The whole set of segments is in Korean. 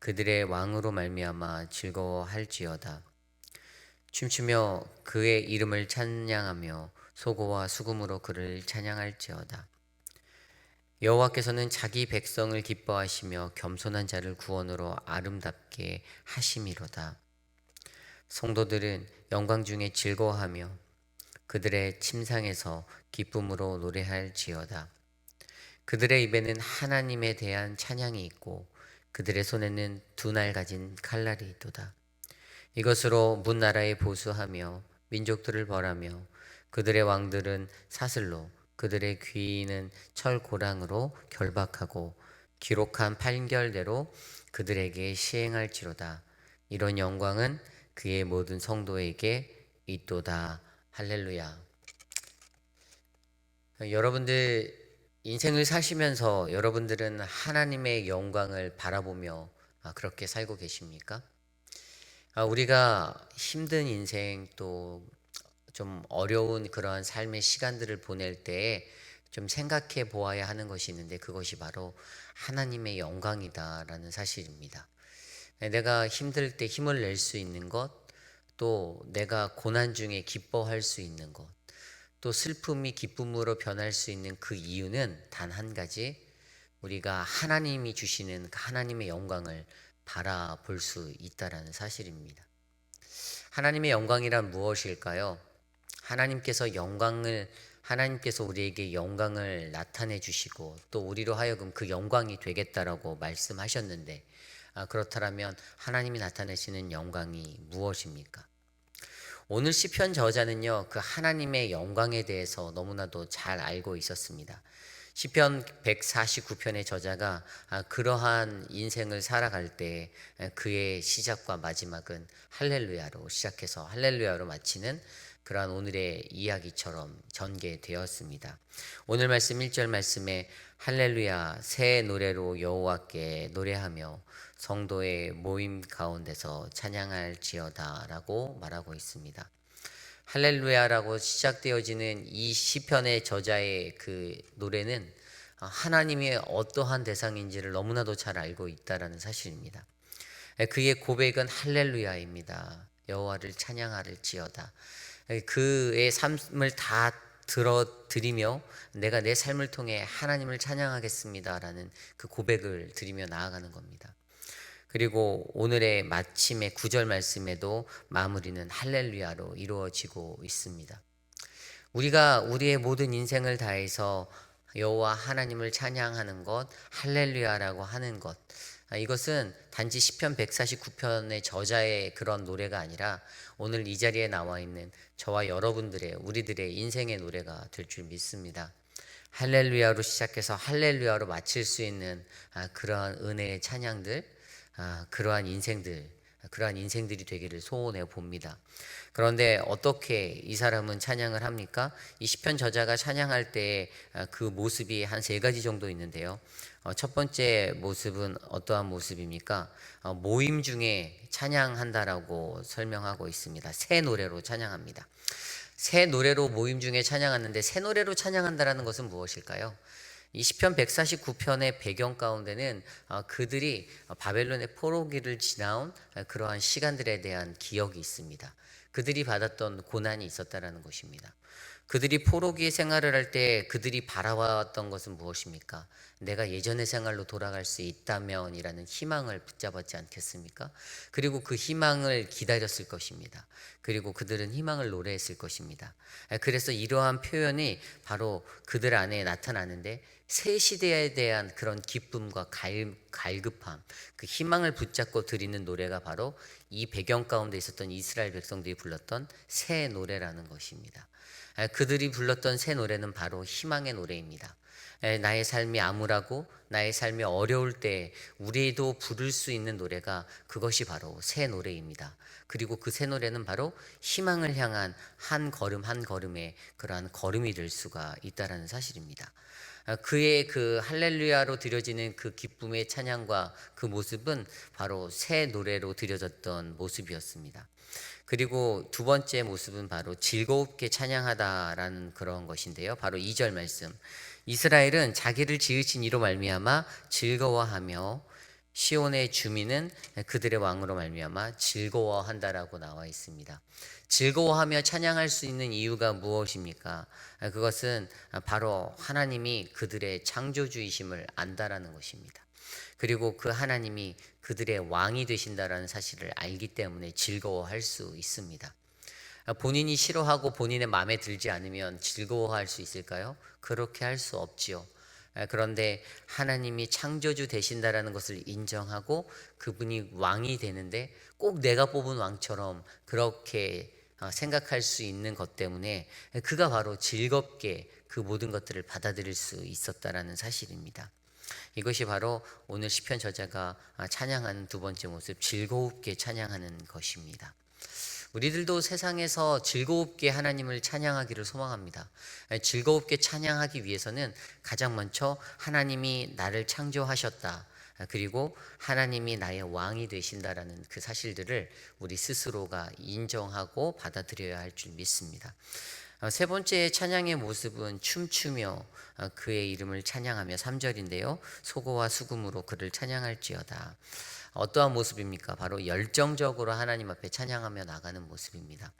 그들의 왕으로 말미암아 즐거워할지어다. 춤추며 그의 이름을 찬양하며 소고와 수금으로 그를 찬양할지어다. 여호와께서는 자기 백성을 기뻐하시며 겸손한 자를 구원으로 아름답게 하심이로다. 성도들은 영광 중에 즐거워하며 그들의 침상에서 기쁨으로 노래할지어다. 그들의 입에는 하나님에 대한 찬양이 있고 그들의 손에는 두 날 가진 칼날이 있도다. 이것으로 문 나라에 보수하며 민족들을 벌하며 그들의 왕들은 사슬로 그들의 귀인은 철고랑으로 결박하고 기록한 판결대로 그들에게 시행할지로다. 이런 영광은 그의 모든 성도에게 있도다. 할렐루야. 여러분들 인생을 사시면서 여러분들은 하나님의 영광을 바라보며 아, 그렇게 살고 계십니까? 아, 우리가 힘든 인생 또 좀 어려운 그러한 삶의 시간들을 보낼 때에 좀 생각해 보아야 하는 것이 있는데 그것이 바로 하나님의 영광이다라는 사실입니다. 내가 힘들 때 힘을 낼 수 있는 것, 또 내가 고난 중에 기뻐할 수 있는 것, 또 슬픔이 기쁨으로 변할 수 있는 그 이유는 단 한 가지, 우리가 하나님이 주시는 그 하나님의 영광을 바라볼 수 있다라는 사실입니다. 하나님의 영광이란 무엇일까요? 하나님께서 영광을 하나님께서 우리에게 영광을 나타내 주시고 또 우리로 하여금 그 영광이 되겠다라고 말씀하셨는데 아, 그렇다면 하나님이 나타내시는 영광이 무엇입니까? 오늘 시편 저자는요 그 하나님의 영광에 대해서 너무나도 잘 알고 있었습니다. 시편 149편의 저자가 아, 그러한 인생을 살아갈 때 그의 시작과 마지막은 할렐루야로 시작해서 할렐루야로 마치는 그러한 오늘의 이야기처럼 전개되었습니다. 오늘 말씀 1절 말씀에 할렐루야 새 노래로 여호와께 노래하며 성도의 모임 가운데서 찬양할지어다라고 말하고 있습니다. 할렐루야라고 시작되어지는 이 시편의 저자의 그 노래는 하나님의 어떠한 대상인지를 너무나도 잘 알고 있다라는 사실입니다. 그의 고백은 할렐루야입니다. 여호와를 찬양할지어다. 그의 삶을 다 들어 드리며 내가 내 삶을 통해 하나님을 찬양하겠습니다라는 그 고백을 드리며 나아가는 겁니다. 그리고 오늘의 마침의 구절 말씀에도 마무리는 할렐루야로 이루어지고 있습니다. 우리가 우리의 모든 인생을 다해서 여호와 하나님을 찬양하는 것, 할렐루야라고 하는 것, 아, 이것은 단지 시편 149편의 저자의 그런 노래가 아니라 오늘 이 자리에 나와 있는 저와 여러분들의 우리들의 인생의 노래가 될 줄 믿습니다. 할렐루야로 시작해서 할렐루야로 마칠 수 있는 아, 그러한 은혜의 찬양들, 아, 그러한 인생들, 그러한 인생들이 되기를 소원해 봅니다. 그런데 어떻게 이 사람은 찬양을 합니까? 이 시편 저자가 찬양할 때 그 모습이 한 세 가지 정도 있는데요. 어, 첫 번째 모습은 어떠한 모습입니까? 어, 모임 중에 찬양한다라고 설명하고 있습니다. 새 노래로 찬양합니다. 새 노래로 모임 중에 찬양하는데 새 노래로 찬양한다라는 것은 무엇일까요? 이 시편 149편의 배경 가운데는 어, 그들이 바벨론의 포로기를 지나온 그러한 시간들에 대한 기억이 있습니다. 그들이 받았던 고난이 있었다라는 것입니다. 그들이 포로기 생활을 할 때 그들이 바라왔던 것은 무엇입니까? 내가 예전의 생활로 돌아갈 수 있다면이라는 희망을 붙잡았지 않겠습니까? 그리고 그 희망을 기다렸을 것입니다. 그리고 그들은 희망을 노래했을 것입니다. 그래서 이러한 표현이 바로 그들 안에 나타나는데 새 시대에 대한 그런 기쁨과 갈, 갈급함, 그 희망을 붙잡고 드리는 노래가 바로 이 배경 가운데 있었던 이스라엘 백성들이 불렀던 새 노래라는 것입니다. 그들이 불렀던 새 노래는 바로 희망의 노래입니다. 나의 삶이 암울하고 나의 삶이 어려울 때 우리도 부를 수 있는 노래가 그것이 바로 새 노래입니다. 그리고 그 새 노래는 바로 희망을 향한 한 걸음 한 걸음의 그러한 걸음이 될 수가 있다라는 사실입니다. 그의 그 할렐루야로 드려지는 그 기쁨의 찬양과 그 모습은 바로 새 노래로 드려졌던 모습이었습니다. 그리고 두 번째 모습은 바로 즐겁게 찬양하다라는 그런 것인데요. 바로 2절 말씀. 이스라엘은 자기를 지으신 이로 말미암아 즐거워하며 시온의 주민은 그들의 왕으로 말미암아 즐거워한다라고 나와 있습니다. 즐거워하며 찬양할 수 있는 이유가 무엇입니까? 그것은 바로 하나님이 그들의 창조주이심을 안다라는 것입니다. 그리고 그 하나님이 그들의 왕이 되신다라는 사실을 알기 때문에 즐거워할 수 있습니다. 본인이 싫어하고 본인의 마음에 들지 않으면 즐거워할 수 있을까요? 그렇게 할 수 없지요. 아, 그런데 하나님이 창조주 되신다라는 것을 인정하고 그분이 왕이 되는데 꼭 내가 뽑은 왕처럼 그렇게 어, 생각할 수 있는 것 때문에 그가 바로 즐겁게 그 모든 것들을 받아들일 수 있었다라는 사실입니다. 이것이 바로 오늘 시편 저자가 아, 찬양하는 두 번째 모습 즐겁게 찬양하는 것입니다. 우리들도 세상에서 즐겁게 하나님을 찬양하기를 소망합니다. 즐겁게 찬양하기 위해서는 가장 먼저 하나님이 나를 창조하셨다. 그리고 하나님이 나의 왕이 되신다라는 그 사실들을 우리 스스로가 인정하고 받아들여야 할 줄 믿습니다. 세 번째 찬양의 모습은 춤추며 그의 이름을 찬양하며 3절인데요. 소고와 수금으로 그를 찬양할지어다. 어떠한 모습입니까? 바로 열정적으로 하나님 앞에 찬양하며 나가는 모습입니다.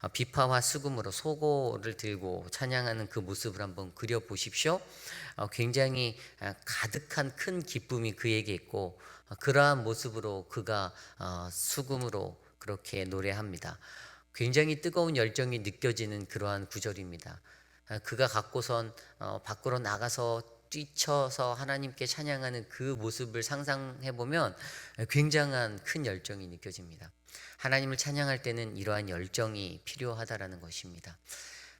아, 비파와 수금으로 소고를 들고 찬양하는 그 모습을 한번 그려 보십시오. 어, 굉장히 아, 가득한 큰 기쁨이 그에게 있고 어, 그러한 모습으로 그가 어, 수금으로 그렇게 노래합니다. 굉장히 뜨거운 열정이 느껴지는 그러한 구절입니다. 아, 그가 갖고선 밖으로 나가서 뛰쳐서 하나님께 찬양하는 그 모습을 상상해 보면 굉장한 큰 열정이 느껴집니다. 하나님을 찬양할 때는 이러한 열정이 필요하다라는 것입니다.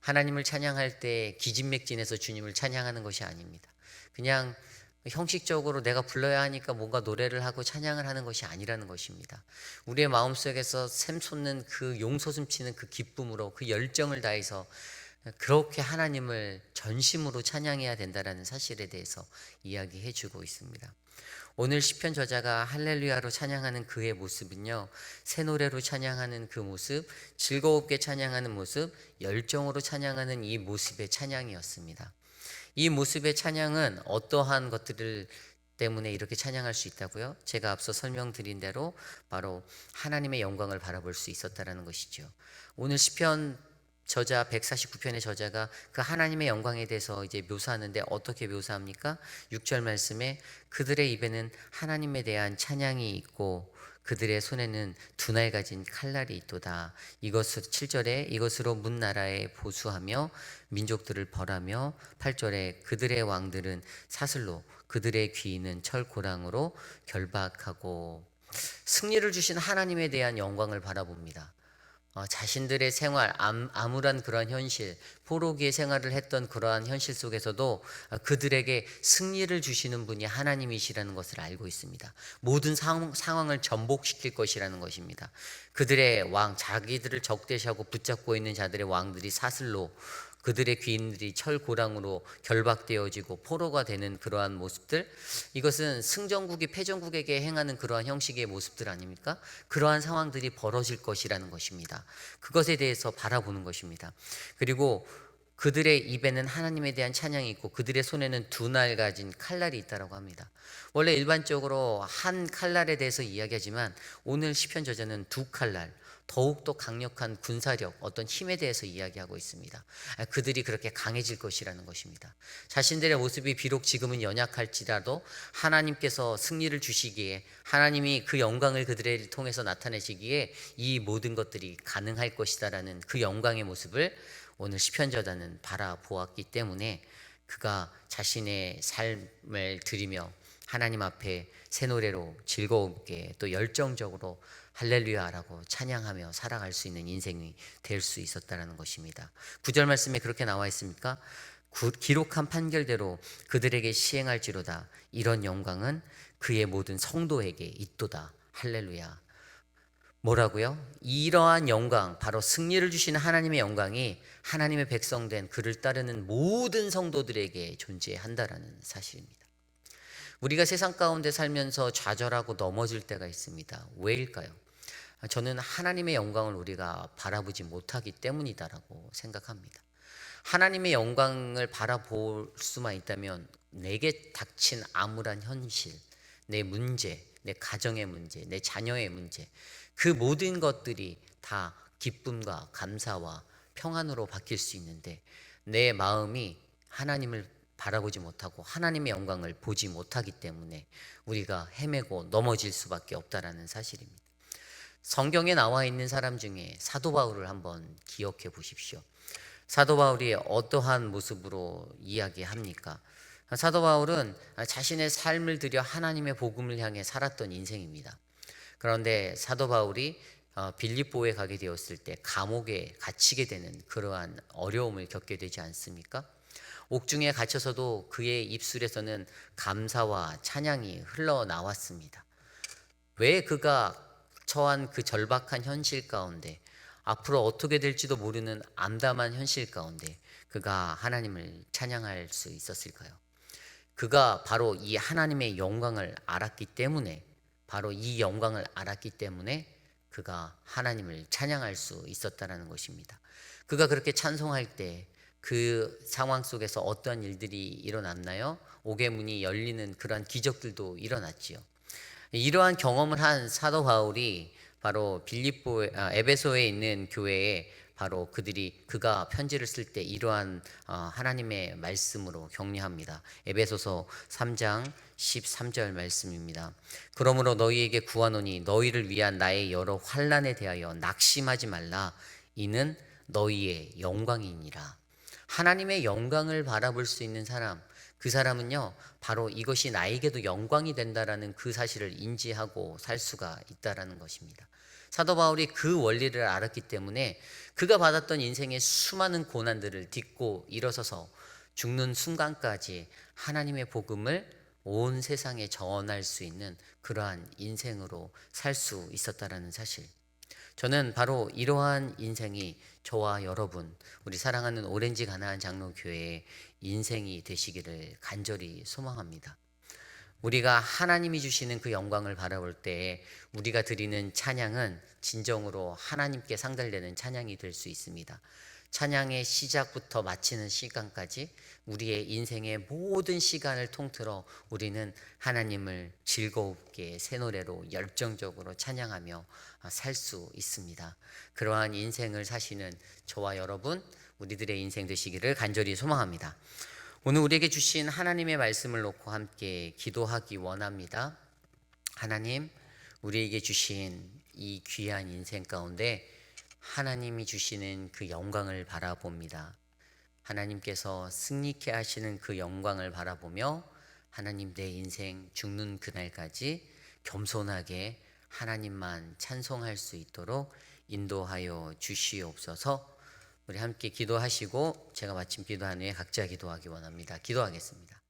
하나님을 찬양할 때 기진맥진해서 주님을 찬양하는 것이 아닙니다. 그냥 형식적으로 내가 불러야 하니까 뭔가 노래를 하고 찬양을 하는 것이 아니라는 것입니다. 우리의 마음속에서 샘솟는 그 용솟음치는 그 기쁨으로 그 열정을 다해서 그렇게 하나님을 전심으로 찬양해야 된다라는 사실에 대해서 이야기해 주고 있습니다. 오늘 시편 저자가 할렐루야로 찬양하는 그의 모습은요. 새 노래로 찬양하는 그 모습, 즐거웁게 찬양하는 모습, 열정으로 찬양하는 이 모습의 찬양이었습니다. 이 모습의 찬양은 어떠한 것들을 때문에 이렇게 찬양할 수 있다고요? 제가 앞서 설명드린 대로 바로 하나님의 영광을 바라볼 수 있었다라는 것이죠. 오늘 시편 저자 149편의 저자가 그 하나님의 영광에 대해서 이제 묘사하는데 어떻게 묘사합니까? 6절 말씀에 그들의 입에는 하나님에 대한 찬양이 있고 그들의 손에는 두 날 가진 칼날이 있도다. 이것을 7절에 이것으로 문 나라에 보수하며 민족들을 벌하며 8절에 그들의 왕들은 사슬로 그들의 귀인은 철고랑으로 결박하고 승리를 주신 하나님에 대한 영광을 바라봅니다. 어, 자신들의 생활, 암울한 그러한 현실, 포로기의 생활을 했던 그러한 현실 속에서도 어, 그들에게 승리를 주시는 분이 하나님이시라는 것을 알고 있습니다. 모든 상, 상황을 전복시킬 것이라는 것입니다. 그들의 왕, 자기들을 적대시하고 붙잡고 있는 자들의 왕들이 사슬로 그들의 귀인들이 철고랑으로 결박되어지고 포로가 되는 그러한 모습들 이것은 승전국이 패전국에게 행하는 그러한 형식의 모습들 아닙니까? 그러한 상황들이 벌어질 것이라는 것입니다. 그것에 대해서 바라보는 것입니다. 그리고 그들의 입에는 하나님에 대한 찬양이 있고 그들의 손에는 두 날 가진 칼날이 있다라고 합니다. 원래 일반적으로 한 칼날에 대해서 이야기하지만 오늘 시편 저자는 두 칼날 더욱더 강력한 군사력, 어떤 힘에 대해서 이야기하고 있습니다. 아, 그들이 그렇게 강해질 것이라는 것입니다. 자신들의 모습이 비록 지금은 연약할지라도 하나님께서 승리를 주시기에 하나님이 그 영광을 그들을 통해서 나타내시기에 이 모든 것들이 가능할 것이다라는 그 영광의 모습을 오늘 시편 저자는 바라보았기 때문에 그가 자신의 삶을 드리며 하나님 앞에 새 노래로 즐거움게 또 열정적으로 할렐루야라고 찬양하며 살아갈 수 있는 인생이 될 수 있었다라는 것입니다. 구절 말씀에 그렇게 나와 있습니까? 구, 기록한 판결대로 그들에게 시행할지로다. 이런 영광은 그의 모든 성도에게 있도다. 할렐루야. 뭐라고요? 이러한 영광, 바로 승리를 주시는 하나님의 영광이 하나님의 백성된 그를 따르는 모든 성도들에게 존재한다라는 사실입니다. 우리가 세상 가운데 살면서 좌절하고 넘어질 때가 있습니다. 왜일까요? 저는 하나님의 영광을 우리가 바라보지 못하기 때문이다라고 생각합니다. 하나님의 영광을 바라볼 수만 있다면 내게 닥친 암울한 현실, 내 문제, 내 가정의 문제, 내 자녀의 문제, 그 모든 것들이 다 기쁨과 감사와 평안으로 바뀔 수 있는데 내 마음이 하나님을 바라보지 못하고 하나님의 영광을 보지 못하기 때문에 우리가 헤매고 넘어질 수밖에 없다라는 사실입니다. 성경에 나와 있는 사람 중에 사도 바울을 한번 기억해 보십시오. 사도 바울이 어떠한 모습으로 이야기합니까? 사도 바울은 자신의 삶을 들여 하나님의 복음을 향해 살았던 인생입니다. 그런데 사도 바울이 어, 빌립보에 가게 되었을 때 감옥에 갇히게 되는 그러한 어려움을 겪게 되지 않습니까? 옥중에 갇혀서도 그의 입술에서는 감사와 찬양이 흘러나왔습니다. 왜 그가 처한 그 절박한 현실 가운데 앞으로 어떻게 될지도 모르는 암담한 현실 가운데 그가 하나님을 찬양할 수 있었을까요? 그가 바로 이 하나님의 영광을 알았기 때문에 바로 이 영광을 알았기 때문에 그가 하나님을 찬양할 수 있었다라는 것입니다. 그가 그렇게 찬송할 때 그 상황 속에서 어떠한 일들이 일어났나요? 옥의 문이 열리는 그러한 기적들도 일어났지요. 이러한 경험을 한 사도 바울이 바로 빌립보 아, 에베소에 있는 교회에 바로 그들이 그가 편지를 쓸 때 이러한 어, 하나님의 말씀으로 격려합니다. 에베소서 3장 13절 말씀입니다. 그러므로 너희에게 구하노니 너희를 위한 나의 여러 환난에 대하여 낙심하지 말라. 이는 너희의 영광이니라. 하나님의 영광을 바라볼 수 있는 사람, 그 사람은요, 바로 이것이 나에게도 영광이 된다라는 그 사실을 인지하고 살 수가 있다라는 것입니다. 사도 바울이 그 원리를 알았기 때문에 그가 받았던 인생의 수많은 고난들을 딛고 일어서서 죽는 순간까지 하나님의 복음을 온 세상에 전할 수 있는 그러한 인생으로 살 수 있었다라는 사실. 저는 바로 이러한 인생이 저와 여러분, 우리 사랑하는 오렌지 가나안 장로교회의 인생이 되시기를 간절히 소망합니다. 우리가 하나님이 주시는 그 영광을 바라볼 때 우리가 드리는 찬양은 진정으로 하나님께 상달되는 찬양이 될 수 있습니다. 찬양의 시작부터 마치는 시간까지 우리의 인생의 모든 시간을 통틀어 우리는 하나님을 즐겁게 새 노래로 열정적으로 찬양하며 살 수 있습니다. 그러한 인생을 사시는 저와 여러분, 우리들의 인생 되시기를 간절히 소망합니다. 오늘 우리에게 주신 하나님의 말씀을 놓고 함께 기도하기 원합니다. 하나님, 우리에게 주신 이 귀한 인생 가운데 하나님이 주시는 그 영광을 바라봅니다. 하나님께서 승리케 하시는 그 영광을 바라보며 하나님 내 인생 죽는 그날까지 겸손하게 하나님만 찬송할 수 있도록 인도하여 주시옵소서. 우리 함께 기도하시고 제가 마침 기도한 후에 각자 기도하기 원합니다. 기도하겠습니다.